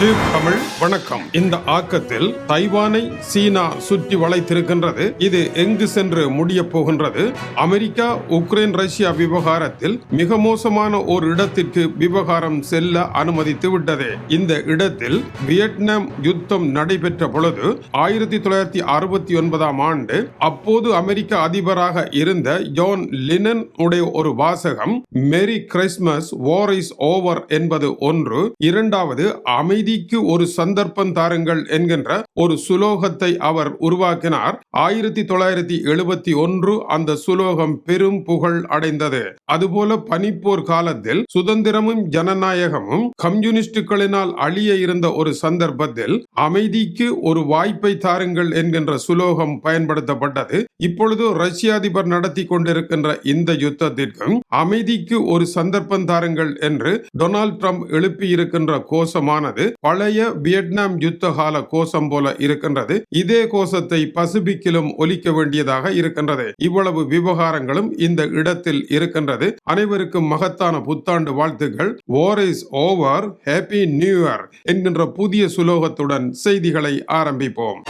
Tube Tamil வணக்கம். இந்த ஆக்கத்தில் தைவானை சீனா சுற்றி வளைத்திருக்கின்றது. இது எங்கு சென்று முடிய போகின்றது? அமெரிக்கா உக்ரைன் ரஷ்யா விவகாரத்தில் மிக மோசமான ஒரு இடத்திற்கு விவகாரம் செல்ல அனுமதித்து விட்டது. இந்த இடத்தில் வியட்நாம் யுத்தம் நடைபெற்ற பொழுது ஆயிரத்தி தொள்ளாயிரத்தி அறுபத்தி ஒன்பதாம் ஆண்டு அப்போது அமெரிக்க அதிபராக இருந்த ஜான் லினன் உடைய ஒரு வாசகம் மெரி கிறிஸ்மஸ் வார் இஸ் ஓவர் என்பது ஒன்று. இரண்டாவது அமைதி அமைதிக்கு ஒரு சந்தர்ப்பம் தாருங்கள் என்கின்ற ஒரு சுலோகத்தை அவர் உருவாக்கினார். ஆயிரத்தி தொள்ளாயிரத்தி எழுபத்தி ஒன்று அந்த சுலோகம் பெரும் புகழ் அடைந்தது. அதுபோல பனிப்போர் காலத்தில் சுதந்திரமும் ஜனநாயகமும் கம்யூனிஸ்டுகளினால் அழிய இருந்த ஒரு சந்தர்ப்பத்தில் அமைதிக்கு ஒரு வாய்ப்பை தாருங்கள் என்கின்ற சுலோகம் பயன்படுத்தப்பட்டது. இப்பொழுது ரஷ்ய அதிபர் நடத்தி கொண்டிருக்கின்ற இந்த யுத்தத்திற்கும் அமைதிக்கு ஒரு சந்தர்ப்பம் தாருங்கள் என்று டொனால்ட் ட்ரம்ப் எழுப்பியிருக்கின்ற கோஷமானது பழைய வியட்நாம் யுத்த கால கோஷம் போல இருக்கின்றது. இதே கோஷத்தை பசிபிக்கிலும் ஒலிக்க வேண்டியதாக இருக்கின்றது. இவ்வளவு விவகாரங்களும் இந்த இடத்தில் இருக்கின்றது. அனைவருக்கும் மகத்தான புத்தாண்டு வாழ்த்துக்கள். War is over happy new year என்கின்ற புதிய சுலோகத்துடன் செய்திகளை ஆரம்பிப்போம்.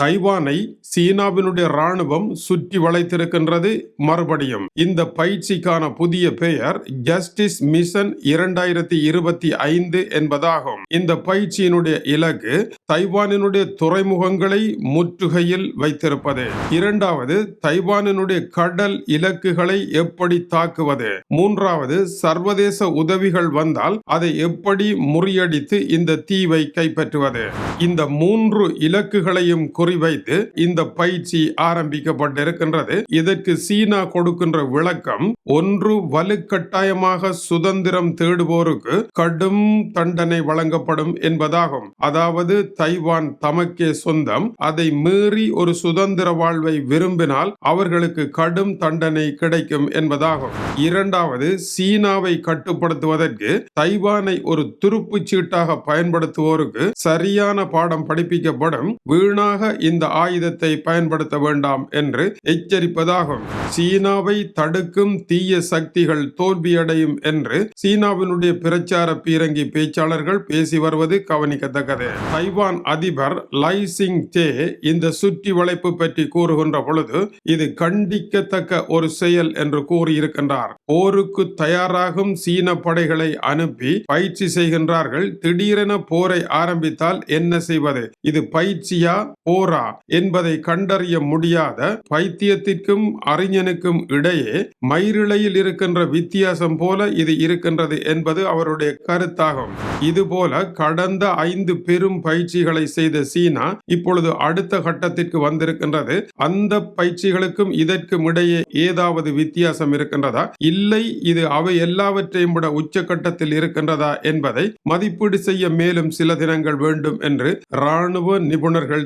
தைவானை சீனாவினுடைய ராணுவம் சுற்றி வளைத்திருக்கின்றது. மறுபடியும் இந்த பயிற்சிக்கான புதிய பெயர் ஜஸ்டிஸ் மிஷன் இரண்டாயிரத்தி இருபத்தி ஐந்து என்பதாகும். இந்த பயிற்சியினுடைய இலக்கு தைவானினுடைய துறைமுகங்களை முற்றுகையில் வைத்திருப்பது. இரண்டாவது தைவானினுடைய கடல் இலக்குகளை எப்படி தாக்குவது? மூன்றாவது சர்வதேச உதவிகள் வந்தால் அதை எப்படி முறியடித்து இந்த தீவை கைப்பற்றுவது? இந்த மூன்று இலக்குகளையும் குறிவைத்து இந்த பயிற்சி ஆரம்பிக்கப்பட்டிருக்கின்றது. இதற்கு சீனா கொடுக்கின்ற விளக்கம் ஒன்று வலுக்கட்டாயமாக சுதந்திரம் தேடுவோருக்கு கடும் தண்டனை வழங்கப்படும் என்பதாகும். அதாவது தைவான் தமக்கே சொந்தம் அதை மீறி ஒரு சுதந்திர வாழ்வை விரும்பினால் அவர்களுக்கு கடும் தண்டனை கிடைக்கும் என்பதாகும். இரண்டாவது சீனாவை கட்டுப்படுத்துவதற்கு தைவானை ஒரு துருப்புச் சீட்டாக பயன்படுத்துவோருக்கு சரியான பாடம் படிப்பிக்கப்படும் வீணாக இந்த ஆயுதத்தை பயன்படுத்த வேண்டாம் என்று எச்சரிப்பதாகும். சீனாவை தடுக்கும் தீய சக்திகள் தோல்வியடையும் என்று சீனாவினுடைய பிரச்சார பீரங்கி பேச்சாளர்கள் பேசி வருவது கவனிக்கத்தக்கது. தைவான் அதிபர் லை சிங் தே இந்த சுற்றி வளைப்பு பற்றி கூறுகின்ற பொழுது இது கண்டிக்கத்தக்க ஒரு செயல் என்று கூறியிருக்கின்றார். போருக்கு தயாராகும் சீன படைகளை அனுப்பி பயிற்சி செய்கின்றார்கள். திடீரென போரை ஆரம்பித்தால் என்ன செய்வது? இது பயிற்சியா? போரா என்பதை கண்டறிய முடியாத பைத்தியத்திற்கும் அறிஞனுக்கும் இடையே மயிரிழையில் இருக்கின்ற வித்தியாசம் போல இது இருக்கின்றது என்பது அவருடைய கருத்தாகும். இதுபோல கடந்த ஐந்து பெரும் பயிற்சிகளை செய்த சீனா இப்பொழுது அடுத்த கட்டத்திற்கு வந்திருக்கின்றது. அந்த பயிற்சிகளுக்கும் இதற்கும் இடையே ஏதாவது வித்தியாசம் இருக்கின்றதா? இல்லை இது அவை எல்லாவற்றையும் விட உச்சகட்டத்தில் இருக்கின்றதா என்பதை மதிப்பீடு செய்ய மேலும் சில தினங்கள் வேண்டும் என்று ராணுவ நிபுணர்கள்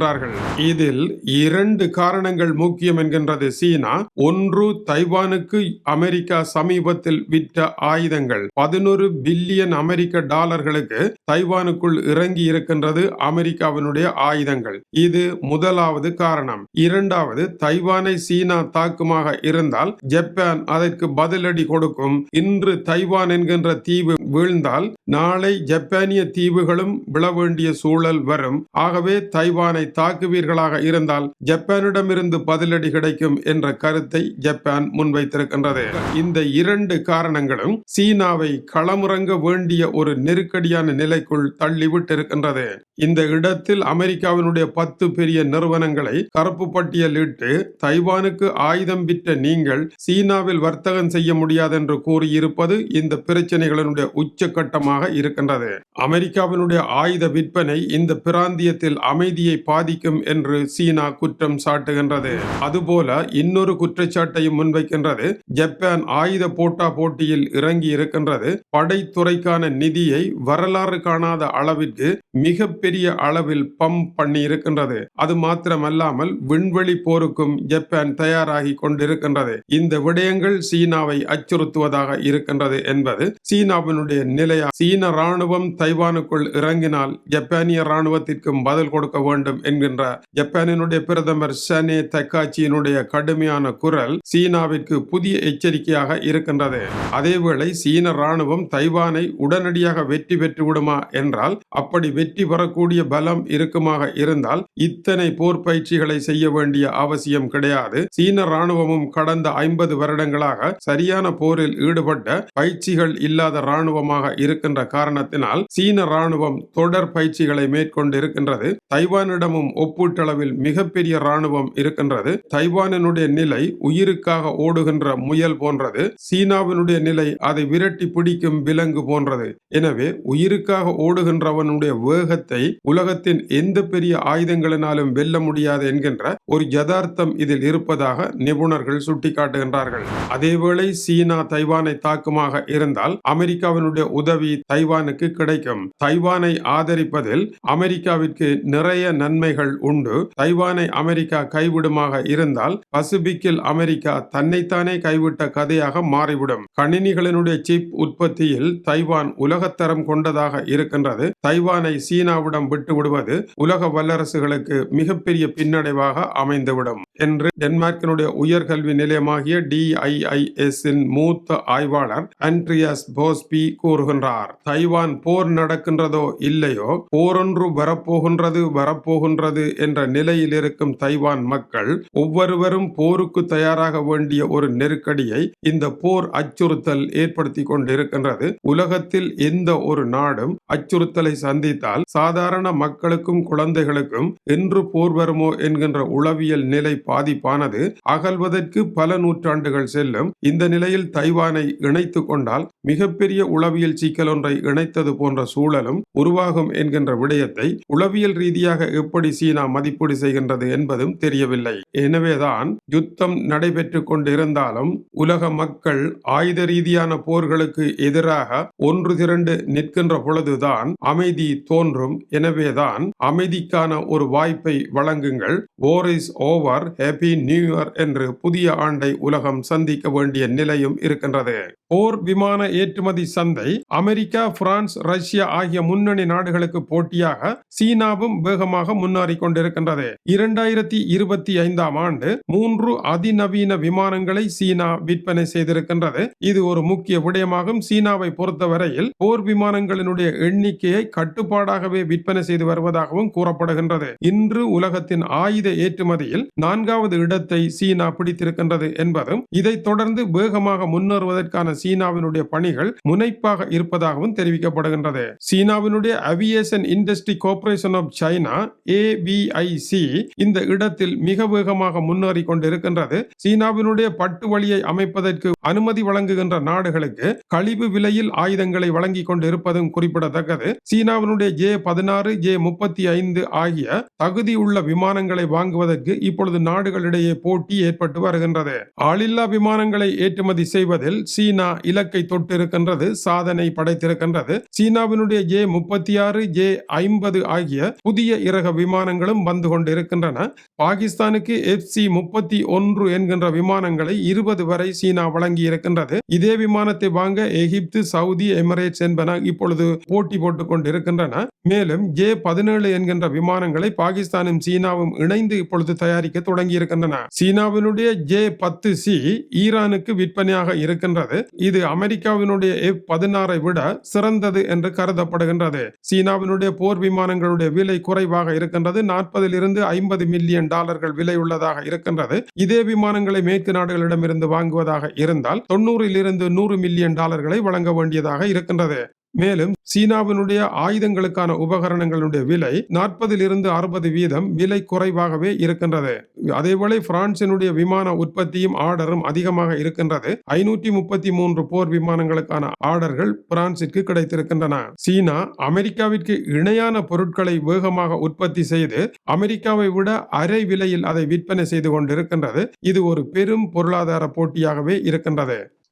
தெரிவிக்கின்றார்கள் இதில் இரண்டு காரணங்கள் முக்கியம் என்கின்றது. சீனா ஒன்று தைவானுக்கு அமெரிக்கா சமீபத்தில் விற்ற ஆயுதங்கள். பதினொரு பில்லியன் அமெரிக்க டாலர்களுக்கு தைவானுக்குள் இறங்கி இருக்கின்றது அமெரிக்காவினுடைய ஆயுதங்கள். இது முதலாவது காரணம். இரண்டாவது தைவானை சீனா தாக்குமாக இருந்தால் ஜப்பான் அதற்கு பதிலடி கொடுக்கும். இன்று தைவான் என்கின்ற தீவு வீழ்ந்தால் நாளை ஜப்பானிய தீவுகளும் விழ வேண்டிய சூழல் வரும். ஆகவே தைவானை ஜப்பானை தாக்குவீர்களாக இருந்தால் ஜப்பானிடமிருந்து பதிலடி கிடைக்கும் என்ற கருத்தை ஜப்பான் முன்வைத்திருக்கின்றது. இந்த இரண்டு காரணங்களும் சீனாவை களமிறங்க வேண்டிய ஒரு நெருக்கடியான நிலைக்குள் தள்ளிவிட்டிருக்கின்றது. இந்த இடத்தில் அமெரிக்காவினுடைய பத்து பெரிய நிறுவனங்களை கருப்பு பட்டியலிட்டு தைவானுக்கு ஆயுதம் விற்ற நீங்கள் சீனாவில் வர்த்தகம் செய்ய முடியாது என்று கூறியிருப்பது இந்த பிரச்சனைகளினுடைய உச்சகட்டமாக இருக்கின்றது. அமெரிக்காவினுடைய ஆயுத விற்பனை இந்த பிராந்தியத்தில் அமைதியை பாதிக்கும் என்று சீனா குற்றம் சாட்டுகின்றது. அதுபோல இன்னொரு குற்றச்சாட்டையும் முன்வைக்கின்றது. ஜப்பான் ஆயுத போட்டா போட்டியில் இறங்கி இருக்கின்றது படைத்துறைக்கான நிதியை வரலாறு காணாத அளவிற்கு மிகப்பெரிய அளவில் பம்ப் பண்ணி இருக்கின்றது அது மாத்திரமல்லாமல் விண்வெளி போருக்கும் ஜப்பான் தயாராகி கொண்டிருக்கின்றது. இந்த விடயங்கள் சீனாவை அச்சுறுத்துவதாக இருக்கின்றது என்பது சீனாவினுடைய நிலையா? சீன ராணுவம் தைவானுக்குள் இறங்கினால் ஜப்பானிய ராணுவத்திற்கும் பதில் கொடுக்க வேண்டும் என்கின்ற ஜப்பானினுடைய பிரதமர் சனே தக்காச்சியினுடைய கடுமையான குரல் சீனாவிற்கு புதிய எச்சரிக்கையாக இருக்கின்றது. அதேவேளை சீன ராணுவம் தைவானை உடனடியாக வெற்றி பெற்று விடுமா என்றால் அப்படி வெற்றி பெறக்கூடிய பலம் இருக்குமாக இருந்தால் இத்தனை போர் பயிற்சிகளை செய்ய வேண்டிய அவசியம் கிடையாது. சீன ராணுவமும் கடந்த ஐம்பது வருடங்களாக சரியான போரில் ஈடுபட்ட பயிற்சிகள் இல்லாத ராணுவமாக இருக்கின்ற காரணத்தினால் சீன ராணுவம் தொடர் பயிற்சிகளை மேற்கொண்டிருக்கின்றது. தைவானிடம் தைவானிடமும் ஒப்பீட்டளவில் மிகப்பெரிய ராணுவம் இருக்கின்றது. தைவானினுடைய நிலை உயிருக்காக ஓடுகின்ற முயல் போன்றது. சீனாவினுடைய நிலை அதை விரட்டி பிடிக்கும் விலங்கு போன்றது. எனவே உயிருக்காக ஓடுகின்றவனுடைய வேகத்தை உலகத்தின் எந்த பெரிய ஆயுதங்களினாலும் வெல்ல முடியாது என்கின்ற ஒரு யதார்த்தம் இதில் இருப்பதாக நிபுணர்கள் சுட்டிக்காட்டுகின்றார்கள். அதேவேளை சீனா தைவானை தாக்குமாக இருந்தால் அமெரிக்காவினுடைய உதவி தைவானுக்கு கிடைக்கும். தைவானை ஆதரிப்பதில் அமெரிக்காவிற்கு நிறைய நன்மை நன்மைகள் உண்டு. தைவானை அமெரிக்கா கைவிடுமாக இருந்தால் பசிபிக்கில் அமெரிக்கா தன்னைத்தானே கைவிட்ட கதையாக மாறிவிடும். கணினிகளினுடைய சிப் உற்பத்தியில் தைவான் உலகத்தரம் கொண்டதாக இருக்கின்றது. தைவானை சீனாவிடம் விட்டு விடுவது உலக வல்லரசுகளுக்கு மிகப்பெரிய பின்னடைவாக அமைந்துவிடும். என்று டென்மார்க்கினுடைய உயர்கல்வி நிலையமாகிய டிஐஐஎஸ்இன் மூத்த ஆய்வாளர் ஆண்ட்ரியாஸ் போஸ்பி கூறுகின்றார் தைவான் போர் நடக்கின்றதோ இல்லையோ? போரொன்று வரப்போகின்றது வரப்போகின்றது என்ற நிலையில் இருக்கும் தைவான் மக்கள் ஒவ்வொருவரும் போருக்கு தயாராக வேண்டிய ஒரு நெருக்கடியை இந்த போர் அச்சுறுத்தல் ஏற்படுத்தி கொண்டிருக்கின்றது. உலகத்தில் எந்த ஒரு நாடும் அச்சுறுத்தலை சந்தித்தால் சாதாரண மக்களுக்கும் குழந்தைகளுக்கும் என்று போர் வருமோ என்கின்ற உளவியல் நிலை பாதிப்பானது அகல்வதற்கு பல நூற்றாண்டுகள் செல்லும். இந்த நிலையில் தைவானை இணைத்து கொண்டால் மிகப்பெரிய உளவியல் சிக்கல் ஒன்றை இணைத்தது போன்ற சூழலும் உருவாகும் என்கின்ற விடயத்தை உளவியல் ரீதியாக எப்படி சீனா மதிப்பீடு செய்கின்றது என்பதும் தெரியவில்லை. எனவேதான் யுத்தம் நடைபெற்று கொண்டிருந்தாலும் உலக மக்கள் ஆயுத ரீதியான போர்களுக்கு எதிராக ஒன்று திரண்டு நிற்கின்ற பொழுது பொழுதுதான் அமைதி தோன்றும். எனவேதான் அமைதிக்கான ஒரு வாய்ப்பை வழங்குங்கள். War is over happy new year என்று புதிய ஆண்டை உலகம் சந்திக்க வேண்டிய நிலையும் இருக்கின்றது. போர் விமான ஏற்றுமதி சந்தை அமெரிக்கா பிரான்ஸ் ரஷ்யா ஆகிய முன்னணி நாடுகளுக்கு போட்டியாக சீனாவும் வேகமாக முன்னேறி கொண்டிருக்கின்றது. இரண்டாயிரத்தி இருபத்தி ஐந்தாம் ஆண்டு மூன்று அதிநவீன விமானங்களை சீனா விற்பனை செய்திருக்கின்றது. இது ஒரு முக்கிய விடயமாகும். சீனாவை பொறுத்தவரையில் போர் விமானங்களினுடைய எண்ணிக்கையை கட்டுப்பாடாகவே விற்பனை செய்து வருவதாகவும் கூறப்படுகின்றது. இன்று உலகத்தின் ஆயுத ஏற்றுமதியில் நான்காவது இடத்தை சீனா பிடித்திருக்கின்றது என்பதும் இதைத் தொடர்ந்து வேகமாக முன்னேறுவதற்கான சீனாவினுடைய பணிகள் முனைப்பாக இருப்பதாகவும் தெரிவிக்கப்படுகின்றது. சீனாவினுடைய aviation industry corporation of China AVIC இந்த இடத்தில் மிக வேகமாக முன்னேறி கொண்டிருக்கின்றது. சீனாவினுடைய பட்டு வழியை அமைப்பதற்கு அனுமதி வழங்குகின்ற நாடுகளுக்கு கழிவு விலையில் ஆயுதங்களை வழங்கி கொண்டிருப்பதும் குறிப்பிடத்தக்கது. நடக்குது. சீனாவினுடைய ஜே பதினாறு ஜே முப்பத்தி ஐந்து ஆகிய தகுதி உள்ள விமானங்களை வாங்குவதற்கு இப்பொழுது நாடுகளிடையே போட்டி ஏற்பட்டு வருகின்றது. ஆளில்லா விமானங்களை ஏற்றுமதி செய்வதில் சீனா இலக்கை தொட்டிருக்கின்றது சாதனை படைத்திருக்கின்றது. சீனாவினுடைய ஜே முப்பத்தி ஆறு ஜே ஐம்பது ஆகிய புதிய இறக விமானங்களும் வந்து கொண்டிருக்கின்றன. பாகிஸ்தானுக்கு எஃப் சி முப்பத்தி ஒன்று என்கின்ற விமானங்களை இருபது வரை சீனா வழங்கி இருக்கின்றது இதே விமானத்தை வாங்க எகிப்து சவுதி எமிரேட்ஸ் என்பன இப்பொழுது போட்டி போட்டுக் கொண்டிருக்கின்றன. மேலும் ஜே பதினேழு என்கின்ற விமானங்களை பாகிஸ்தானும் சீனாவும் இணைந்து இப்பொழுது தயாரிக்க தொடங்கி இருக்கின்றன சீனாவினுடைய ஜே பத்து சி ஈரானுக்கு விற்பனையாக இருக்கின்றது. இது அமெரிக்காவினுடைய எஃப் பதினாறை விட சிறந்தது என்று கருதப்படுகின்றது. சீனாவினுடைய போர் விமானங்களுடைய விலை குறைவாக இருக்கின்றது. நாற்பதிலிருந்து ஐம்பது மில்லியன் டாலர்கள் விலை உள்ளதாக இருக்கின்றது. இதே விமானங்களை மேற்கு நாடுகளிடமிருந்து வாங்குவதாக இருந்தால் தொண்ணூறில் இருந்து நூறு மில்லியன் டாலர்களை வழங்க வேண்டியதாக இருக்கின்றது. மேலும் சீனாவினுடைய ஆயுதங்களுக்கான உபகரணங்களுடைய விலை நாற்பதில் இருந்து அறுபது வீதம் விலை குறைவாகவே இருக்கின்றது. அதேபோல பிரான்சினுடைய விமான உற்பத்தியும் ஆர்டரும் அதிகமாக இருக்கின்றது. ஐநூற்றி முப்பத்தி மூன்று போர் விமானங்களுக்கான ஆர்டர்கள் பிரான்சிற்கு கிடைத்திருக்கின்றன. சீனா அமெரிக்காவிற்கு இணையான பொருட்களை வேகமாக உற்பத்தி செய்து அமெரிக்காவை விட அரை விலையில் அதை விற்பனை செய்து கொண்டிருக்கின்றது. இது ஒரு பெரும் பொருளாதார போட்டியாகவே இருக்கின்றது.